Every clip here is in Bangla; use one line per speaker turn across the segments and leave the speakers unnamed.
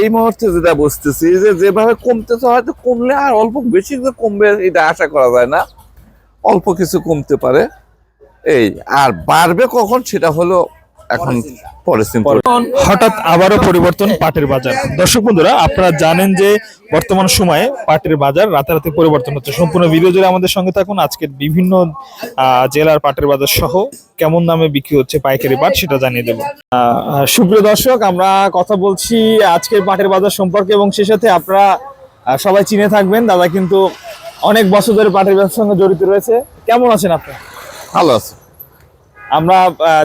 এই মুহূর্তে যেটা বুঝতেছি যে যেভাবে কমতেছে, হয়তো কমলে আর অল্প বেশি যে কমবে, এটা আশা করা যায় না। অল্প কিছু কমতে পারে। এই, আর বাড়বে কখন সেটা হলো এখন
হঠাৎ আবারও পরিবর্তন পাটের বাজার। দর্শক বন্ধুরা আপনারা জানেন যে বর্তমান সময়ে পাটের বাজার রাতারাতি পরিবর্তন হচ্ছে। সম্পূর্ণ ভিডিও জুড়ে আমাদের সঙ্গে থাকুন। আজকের বিভিন্ন আহ, জেলার পাটের বাজার সহ কেমন দামে বিক্রি হচ্ছে পাইকারি পাট সেটা জানিয়ে দেবো। আহ, সুপ্রিয় দর্শক আমরা কথা বলছি আজকের পাটের বাজার সম্পর্কে এবং সে সাথে আপনারা সবাই চিনে থাকবেন। দাদা কিন্তু অনেক বছর ধরে পাটের ব্যবসার সঙ্গে জড়িত রয়েছে। কেমন আছেন আপনি?
ভালো আছে।
আমরা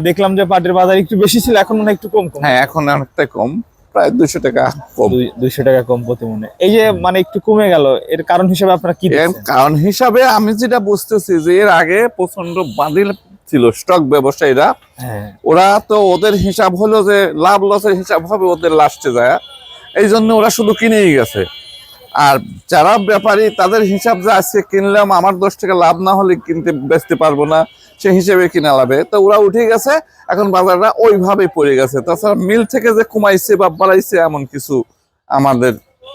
দেখলাম যে পাটের বাজার একটু বেশি ছিল এখন মনে একটু কম কম।
হ্যাঁ এখন অনেকটা কম প্রায় দুশো টাকা কম।
দুইশো টাকা কম প্রতি মনে এই যে মানে একটু কমে গেল এর কারণ হিসেবে আপনারা কি
কারণ হিসাবে আমি যেটা বুঝতেছি যে এর আগে প্রচণ্ড বাতিল ছিল স্টক ব্যবসায়ীরা।
হ্যাঁ।
ওরা তো ওদের হিসাব হলো যে লাভ লসের হিসাব হবে ওদের লাস্টে যায়। এই জন্য ওরা শুধু কিনেই গেছে। আর যারা ব্যাপারী, তাদের হিসাব যে আজকে কিনলাম, আমার দশ টাকা লাভ না হলে কিনতে বেচতে পারব না, সে হিসেবে কিনা লাভে। তো ওরা উঠে গেছে, এখন বাজারটা ওইভাবে পড়ে গেছে। তাছাড়া মিল থেকে যে কমাইছে বা বাড়াইছে, এমন কিছু আমাদের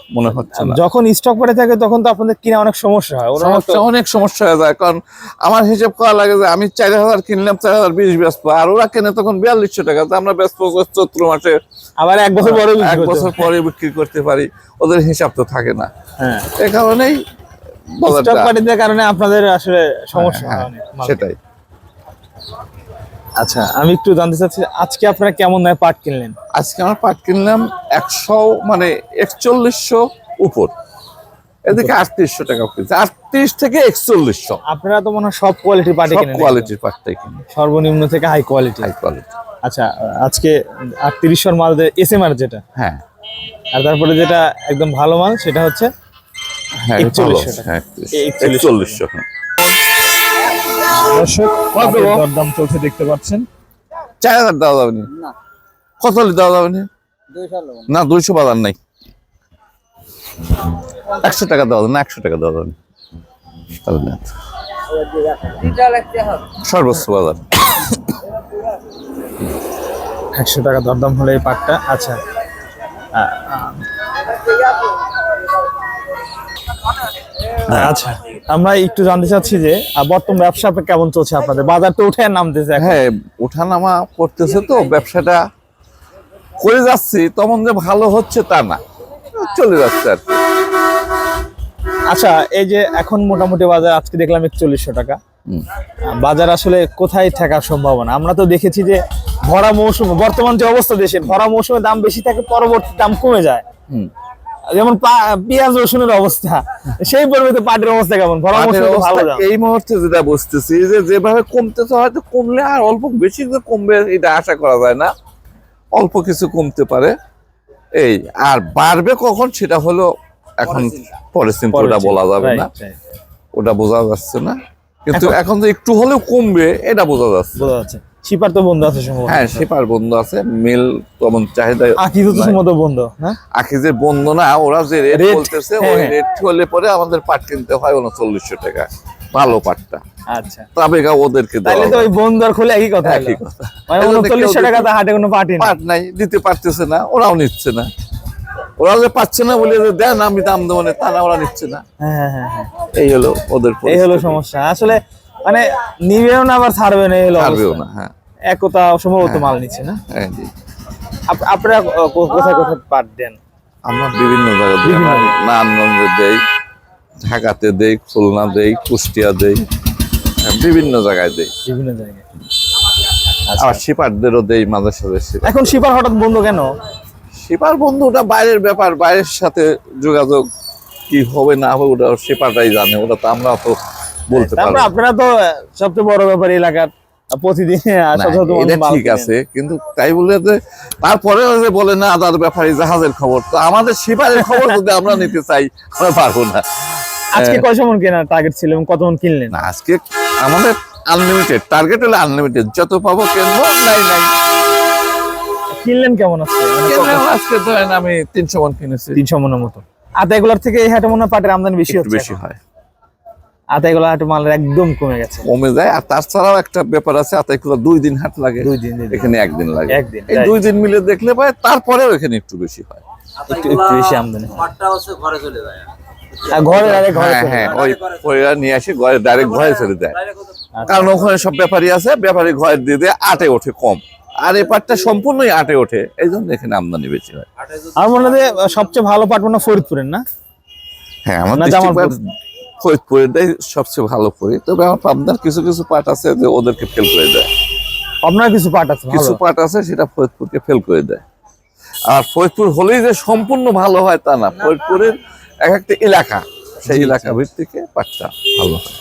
মনে হচ্ছে
যখন স্টক পড়ে থাকে তখন তো আপনাদের কিনা অনেক সমস্যা হয়। ওরা
সমস্যা অনেক সমস্যা হয়ে যায় কারণ আমার হিসেব করা লাগে যে আমি চার হাজার কিনলাম চার হাজার বিশ ব্যস্ত আর ওরা কেনে তখন বিয়াল্লিশশো টাকা তো আমরা ব্যস্ত চৈত্র মাসে
আবার এক বছর পরে
এক বছর পরে। বিক্রি করতে পারি ওদের হিসাব তো থাকে না।
হ্যাঁ।
এ কারণেই
স্টক পার্টিদের কারণে আপনাদের আসলে সমস্যা হয়
হ্যাঁ,
অনেক মাল।
সেটাই।
আচ্ছা আমি একটু জানতে চাচ্ছি আজকে আপনারা কেমন দামে পাট কিনলেন?
আজকে আমার পাট কিনলাম একশো মানে একচল্লিশশো উপর। এদিকে আটত্রিশশো টাকা কিনছে আটত্রিশ থেকে একচল্লিশশো।
আপনারা তো মনে হয় সব কোয়ালিটির পাটি
সব কোয়ালিটির পাটটাই কিনি।
সর্বনিম্ন থেকে হাই কোয়ালিটি
হাই কোয়ালিটি
আচ্ছা আজকে আটত্রিশশোর মাল এস এম আর যেটা
হ্যাঁ।
আর তারপরে যেটা একদম ভালো মাল সেটা হচ্ছে
হ্যাঁ
4100
হ্যাঁ
একচল্লিশশো।
একচল্লিশশো হ্যাঁ।
দর্শক দরদাম চলছে দেখতে পাচ্ছেন।
চার হাজার দেওয়া যাবে না? কত দেওয়া যাবে না? না দুইশো বাজার নাই। একশো টাকা দেওয়া যাবে না একশো টাকা দেওয়া যাবে না। তাহলে সর্বোচ্চ বাজার।
একশো টাকা দরদাম হলো এই পাটটা আচ্ছা। আচ্ছা আমরা একটু জানতে চাচ্ছি যে বর্তমান ব্যবসা কেমন চলছে আপনাদের বাজার তো উঠে নামতেছে।
হ্যাঁ ওঠানামা করতেছে তো ব্যবসাটা করে যাচ্ছি তেমন যে ভালো হচ্ছে তা না চলে যাচ্ছে আর কি।
আচ্ছা এই যে এখন মোটামুটি বাজার আজকে দেখলাম একচল্লিশশো টাকা বাজার আসলে কোথায় থাকার সম্ভাবনা আমরা তো দেখেছি যে ভরা মৌসুম বর্তমান যে অবস্থা দেশের ভরা মৌসুমে দাম বেশি থাকে পরবর্তী দাম কমে যায়। যেমন পা- পেঁয়াজ রসুনের অবস্থা সেই পরিবর্তে পাটের অবস্থা কেমন?
এই মুহূর্তে যেটা বুঝতেছি যে যেভাবে কমতেছে হয়তো কমলে আর অল্প বেশি কমবে এটা আশা করা যায় না। অল্প কিছু কমতে পারে। এই আর বাড়বে কখন সেটা হলো এখন পরে চিন্তা। বলা যাবে না. ওটা বোঝা যাচ্ছে না। কিন্তু
এখন-
এখন যে একটু হলেও কমবে এটা বোঝা যাচ্ছে।
বোঝা যাচ্ছে। শিপার তো বন্ধ আছে সম্ভবত।
হ্যাঁ সেপার বন্ধ আছে মিল তেমন চাহিদা
তো সম্ভবত বন্ধ হ্যাঁ?
যে বন্ধ না ওরা যে রেট বলতেছে
হ্যাঁ,
ওই
হ্যাঁ।
রেট হলে পরে আমাদের পাট কিনতে হয় উনচল্লিশশো টাকা ভালো পাটটা।
আচ্ছা।
তবে ওদেরকে
তাহলে তো ওই বন্ধ আর খুলে একই কথা
একই কথা।
মানে উনচল্লিশশো টাকা তো হাটে কোনো পাটি না
পাট নাই দিতে পারতেছে না ওরাও নিচ্ছে না। ওরা যে পাচ্ছে না বলে যে দেন আমি দাম দেবো না তা না ওরা নিচ্ছে না।
হ্যাঁ হ্যাঁ হ্যাঁ হ্যাঁ।
এই হলো ওদের
এই হলো সমস্যা। আসলে মানে নিবেও না আবার ছাড়বে না এই হলো
পারবেও না হ্যাঁ।
একতা সম্ভবত মাল নিচ্ছে না?
হ্যাঁ জি।
আপ- আপনারা কোথায় কোথায় পাট দেন?
আমরা বিভিন্ন জায়গায় দিই নারায়ণগঞ্জে দেই ঢাকাতে দেই খুলনা দেই কুষ্টিয়া দেই হ্যাঁ, বিভিন্ন জায়গায় দেই।
বিভিন্ন জায়গায়।
আবার শিপারদেরও দেই মাঝে সাথে শিপার
এখন শিপার হঠাৎ বন্ধ কেন?
শিপার বন্ধু ওটা বাইরের ব্যাপার বাইরের সাথে যোগাযোগ কি হবে না হবে ওটা শিপারটাই জানে ওটা তো আমরা তো বলতে পারব
আপনারা তো সবচেয়ে বড় ব্যাপার এলাকার প্রতিদিন
ঠিক আছে কিন্তু তাই বলে যে তারপরে যে বলে না আদার ব্যাপারে জাহাজের খবর। তো আমাদের শিপারের খবর যদি আমরা নিতে চাই আমরা পারব না।
আজকে
হ্যাঁ।
কয়শো মন কেনার টার্গেট ছিল এবং কত মন কিনলেন?
না আজকে আমাদের আনলিমিটেড টার্গেট হলো আনলিমিটেড যত পাবো কিনবো নাই নাই।
কিনলেন কেমন আছে
আজকে ধরেন আমি তিনশো মন কিনেছি।
তিনশো মনের মতো। আতাইগুলার থেকে এই হাটে মনে হয় পাটের আমদানি বেশি
বেশি হয়।
আতাইগুলা হাটে মালের একদম কমে গেছে।
কমে যায় আর তাছাড়াও একটা ব্যাপার আছে আতাইকুলা দুই দিন হাট লাগে
দুই দিন
এখানে একদিন লাগে।
একদিন,
এই দুই দিন মিলে দেখলে পায় তারপরেও এখানে একটু বেশি হয়।
একটু একটু বেশি আমদানি হয়।
পাটটা হচ্ছে ঘরে চলে যায়।
ঘরে ডাইরেক্ট ঘরে
হ্যাঁ
চলে
হ্যাঁ
যায়।
ওই পরিবার নিয়ে আসি ঘরে ডাইরেক্ট ঘরে ছেড়ে দেয়। কারণ ওখানে সব ব্যাপারী আছে ব্যাপারী ঘরে দিয়ে দিয়ে আটে ওঠে কম। আর এই পাটটা সম্পূর্ণই আটে ওঠে এই জন্য এখানে আমদানি বেশি হয়।
আমার মনে হয় সবচেয়ে ভালো পাট মনে হয় ফরিদপুরের না?
হ্যাঁ। ফরিদপুরেরটাই সবচেয়ে ভালো করি তবে আমার পাবনার কিছু কিছু পাট আছে যে ওদেরকে ফেল করে দেয়।
আপনার কিছু পাট আছে
কিছু পাট আছে সেটা ফরিদপুরকে ফেল করে দেয়। আর ফরিদপুর হলেই যে সম্পূর্ণ ভালো হয় তা না। ফরিদপুরের এক একটা এলাকা সেই এলাকা ভিত্তিকে পাটটা ভালো হয়।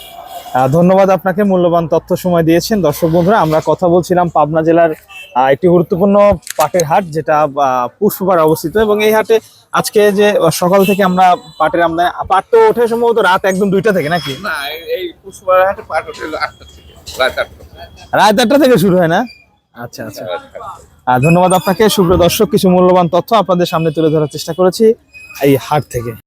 ধন্যবাদ আপনাকে মূল্যবান তথ্য সময় দিয়েছেন। দর্শক বন্ধুরা আমরা কথা বলছিলাম পাবনা জেলার একটি গুরুত্বপূর্ণ পাটের হাট যেটা পুষ্পপাড়ে অবস্থিত এবং এই হাটে আজকে যে সকাল থেকে আমরা পাটের আমদানি পাট তো ওঠে সম্ভবত রাত একদম দুইটা থেকে নাকি?
না এই পুষ্পার হাটে পাট ওঠে আটটা থেকে রাত আটটা
রাত আটটা থেকে শুরু হয় না? আচ্ছা আচ্ছা। ধন্যবাদ আপনাকে। সুপ্রিয় দর্শক কিছু মূল্যবান তথ্য আপনাদের সামনে তুলে ধরার চেষ্টা করেছি এই হাট থেকে।